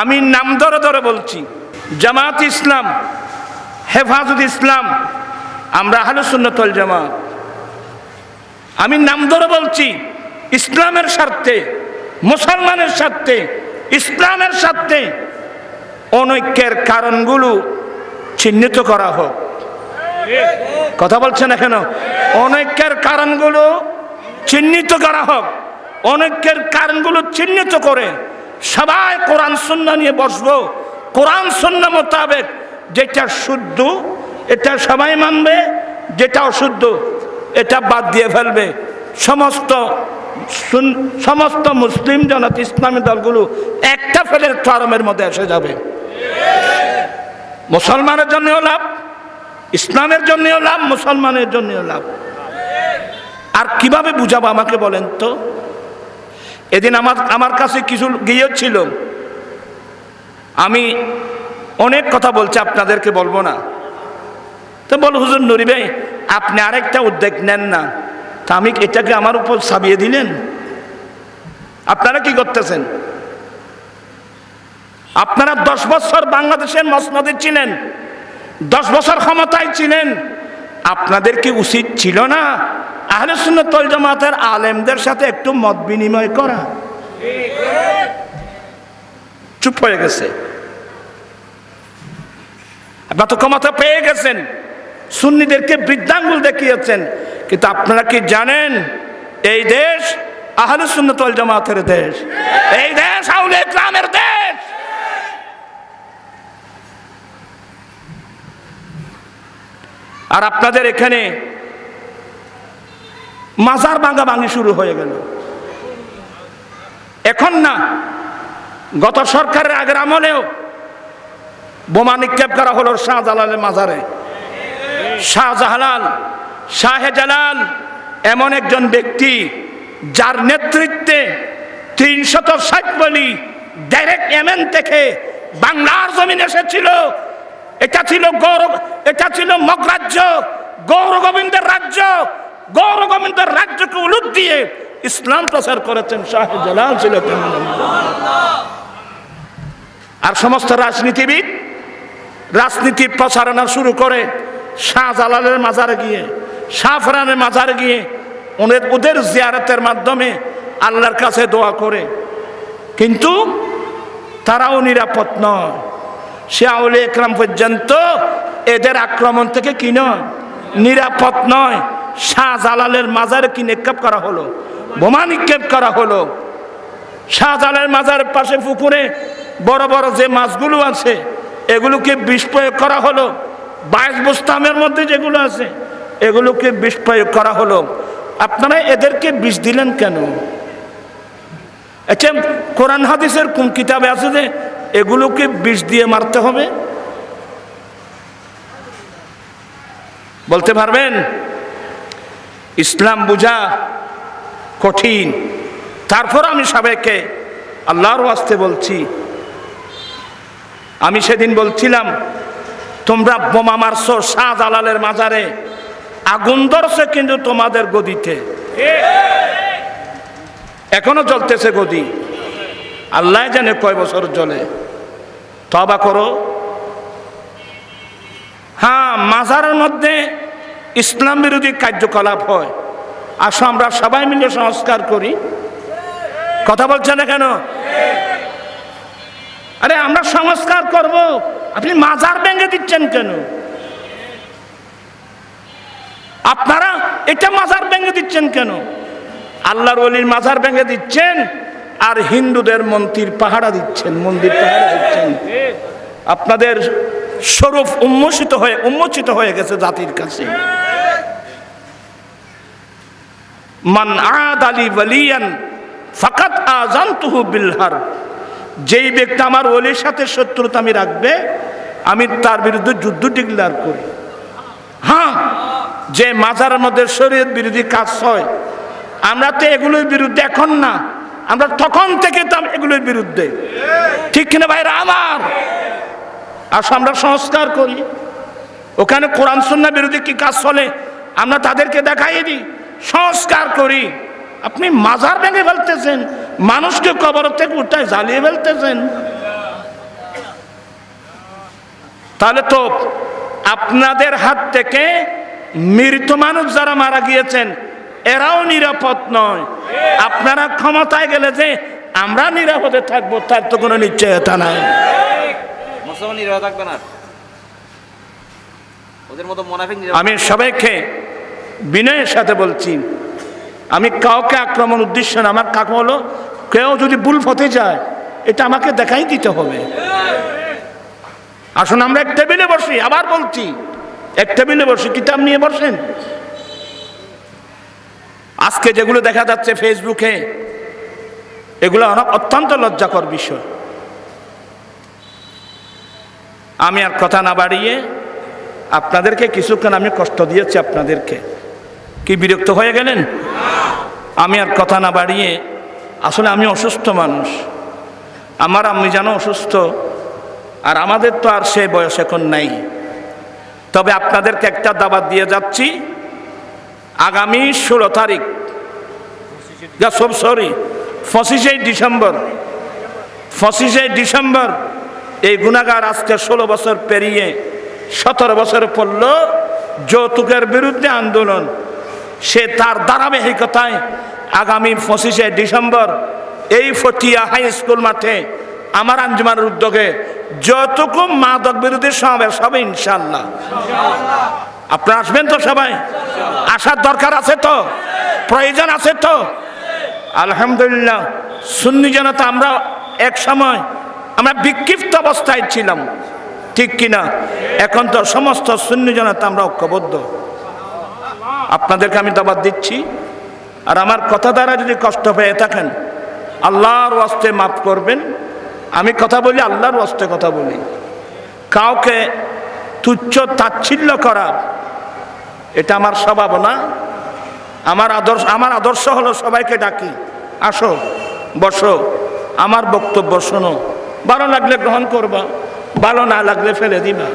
আমি নাম ধরে ধরে বলছি, জামাত ইসলাম, হেফাজত ইসলাম, আমরা আহলুসুন্নতল জামাত। আমি নাম ধরে বলছি, ইসলামের স্বার্থে, মুসলমানের স্বার্থে, ইসলামের স্বার্থে অনৈক্যের কারণগুলো চিহ্নিত করা হোক। কথা বলছেন কেন? অনৈক্যের কারণগুলো চিহ্নিত করা হোক। অনৈক্যের কারণগুলো চিহ্নিত করে সবাই কোরআন সন্না নিয়ে বসবো। কোরআন সন্না মোতাবেক যেটা শুদ্ধ, এটা সবাই মানবে, যেটা অশুদ্ধ, এটা বাদ দিয়ে ফেলবে। সমস্ত সমস্ত মুসলিম জনত ইসলামী দলগুলো একটা ফেলের ফার্মের মধ্যে এসে যাবে। মুসলমানের জন্যও লাভ, ইসলামের জন্যও লাভ, মুসলমানের জন্যও লাভ। আর কীভাবে বুঝাবো আমাকে বলেন তো? এদিন আমার আমার কাছে কিছু গিয়েছিল আমি অনেক কথা বলছি, আপনাদেরকে বলব না। তো বল, হুজুর নুরি ভাই, আপনি আরেকটা উদ্যোগ নেন না। তা আমি এটাকে আমার উপর সাবিয়ে দিলেন। আপনারা কি করতেছেন? আপনারা দশ বছর বাংলাদেশের মসনদে ছিলেন, দশ বছর ক্ষমতায় ছিলেন। আপনাদের কি উচিত ছিল না আহলে সুন্নতল জামাতের আলেমদের সাথে একটু মত বিনিময় করা। চুপ হয়ে গেছে। আপনার তো ক্ষমতা পেয়ে গেছেন। সুন্নিদেরকে বৃদ্ধাঙ্গুল দেখিয়েছেন। কিন্তু আপনারা কি জানেন, এই দেশ আহলে সুন্নতল জামাতের দেশ। এই দেশ আউলে ইসলামের দেশ। আর আপনাদের এখানে মাজার ভাঙা ভাঙি শুরু হয়ে গেল। এখন না, গত সরকারের আগের আমলেও বোমা নিক্ষেপ করা হলো শাহজালালের মাজারে। শাহজাহালাল শাহজালাল এমন একজন ব্যক্তি যার নেতৃত্বে তিনশত ষাট বলি ডাইরেক্ট এমএন থেকে বাংলার জমিন এসেছিল। এটা ছিল গৌরব, এটা ছিল মগরাজ্য গৌর গোবিন্দের রাজ্য। গৌর গোবিন্দের রাজ্যকে উলুট দিয়ে ইসলাম প্রচার করেছেন শাহজালাল ছিল আর সমস্ত রাজনীতিবিদ রাজনীতি প্রচারণা শুরু করে শাহজালালের মাজারে গিয়ে শাহফরানের মাজারে গিয়ে ওদের ওদের জিয়ারতের মাধ্যমে আল্লাহর কাছে দোয়া করে। কিন্তু তারাও নিরাপদ নয়। সে আউলে একরাম পর্যন্ত এদের আক্রমণ থেকে কি নয়? নিরাপদ নয়। শাহজালালের মাজারে কি নিক্ষেপ করা হলো, বোমা নিক্ষেপ করা হলো। শাহজালালের মাজারের পাশে পুকুরে বড় বড় যে মাছগুলো আছে, এগুলোকে বিষ প্রয়োগ করা হলো। বাইশ বুস্তামের মধ্যে যেগুলো আছে, এগুলোকে বিষ প্রয়োগ করা হলো। আপনারা এদেরকে বিষ দিলেন কেন? আচ্ছা কোরআন হাদিসের কোন কিতাবে আছে যে এগুলোকে বিষ দিয়ে মারতে হবে? বলতে পারবেন? ইসলাম বুঝা কঠিন। তারপর আমি সবাইকে আল্লাহর আসতে বলছি। আমি সেদিন বলছিলাম, তোমরা বোমা মারছো শাহজালালের মাজারে, আগুন ধরছে কিন্তু তোমাদের গদিতে। এখনও জ্বলতেছে গদি। আল্লাহ জানে কয় বছর জ্বলে। তবা করো। হ্যাঁ মাজারের মধ্যে ইসলাম বিরোধী কার্যকলাপ হয়। আসো, আমরা সবাই মিলে সংস্কার করি। কথা বলছে না কেন? আরে, আমরা সংস্কার করব। আপনি মাজার ভেঙে দিচ্ছেন কেন? আপনারা এটা মাজার ভেঙে দিচ্ছেন কেন? আল্লাহর অলির মাজার ভেঙে দিচ্ছেন, আর হিন্দুদের মন্দির পাহারা দিচ্ছেন, মন্দির পাহারা দিচ্ছেন। আপনাদের স্বরূপ উন্মোচিত হয়ে উন্মোচিত হয়ে গেছে জাতির কাছে। মান আদ আলী ওয়ালিয়ান ফাকাত আজানতুহু বিলহার যেই ব্যক্তি আমার ওলির সাথে শত্রুতা আমি রাখবে, আমি তার বিরুদ্ধে যুদ্ধ ডিক্লার করি। হ্যাঁ যে মাজারের মধ্যে শরীয়ত বিরোধী কাজ হয়, আমরা তো এগুলোর বিরুদ্ধে এখন না, আমরা তখন থেকে তো এগুলোর বিরুদ্ধে। ঠিক কিনা ভাইরা আমার? আসো, আমরা সংস্কার করি। ওখানে কোরআন সুন্না বিরোধী কি কাজ চলে? আমরা তাদেরকে দেখাই দিই। সংস্কার করি। আপনি মাজার ভেঙে ফেলতেছেন মানুষকে কবর থেকে উঠায় জ্বালিয়ে ফেলতেছেন। তাহলে তো আপনাদের হাত থেকে মৃত মানুষ যারা মারা গিয়েছেন এরাও নিরাপদ নয়। আপনারা ক্ষমতায় গেলে যে আমরা নিরাপদে থাকব তার তো কোনো নিশ্চয়তা নাই। আমি সবাইকে বিনয়ের সাথে বলছি, আমি কাউকে আক্রমণ উদ্দেশ্য না, আমার কাকু হলো, কেউ যদি ভুল পথে যায়, এটা আমাকে দেখাই দিতে হবে। আসুন আমরা এক টেবিলে বসি, আবার বলছি, এক টেবিলে বসি, কিতাব নিয়ে বসেন। আজকে যেগুলো দেখা যাচ্ছে ফেসবুকে, এগুলো অনেক অত্যন্ত লজ্জাকর বিষয়। আমি আর কথা না বাড়িয়ে আপনাদেরকে কিছুক্ষণ আমি কষ্ট দিয়েছি আপনাদেরকে। কি বিরক্ত হয়ে গেলেন? আমি আর কথা না বাড়িয়ে, আসলে আমি অসুস্থ মানুষ। আমার আমি যেন অসুস্থ, আর আমাদের তো আর সে বয়স এখন নাই। তবে আপনাদেরকে একটা দাবাত দিয়ে যাচ্ছি। আগামী ষোলো তারিখ, যা সব সরি, পঁচিশে ডিসেম্বর পঁচিশে ডিসেম্বর, এই গুণাগার আজকে ষোলো বছর পেরিয়ে সতেরো বছর পড়ল যৌতুকের বিরুদ্ধে আন্দোলন। সে তার ধারাবাহিকতায় আগামী পঁচিশে ডিসেম্বর এই ফটিয়া হাই স্কুল মাঠে আমার আঞ্জুমানের উদ্যোগে যতটুকু মাদক বিরোধী সমাবেশ হবে ইনশাল্লাহ আপনারা আসবেন তো সবাই? আসার দরকার আছে তো? প্রয়োজন আছে তো? আলহামদুলিল্লাহ, সুন্নি জনতা, আমরা এক সময় আমরা বিক্ষিপ্ত অবস্থায় ছিলাম, ঠিক কিনা? এখন তো সমস্ত সুন্নি জনতা, আমরা ঐক্যবদ্ধ। আপনাদেরকে আমি দাবাত দিচ্ছি। আর আমার কথা দ্বারা যদি কষ্ট পেয়ে থাকেন, আল্লাহর ওয়াস্তে মাফ করবেন। আমি কথা বলি, আল্লাহর ওয়াস্তে কথা বলি। কাউকে তুচ্ছ তাচ্ছিল্য করা, এটা আমার স্বভাব না। আমার আদর্শ আমার আদর্শ হলো সবাইকে ডাকি, আসো, বসো, আমার বক্তব্য শোনো। ভালো লাগলে গ্রহণ করবা, ভালো না লাগলে ফেলে দিবা।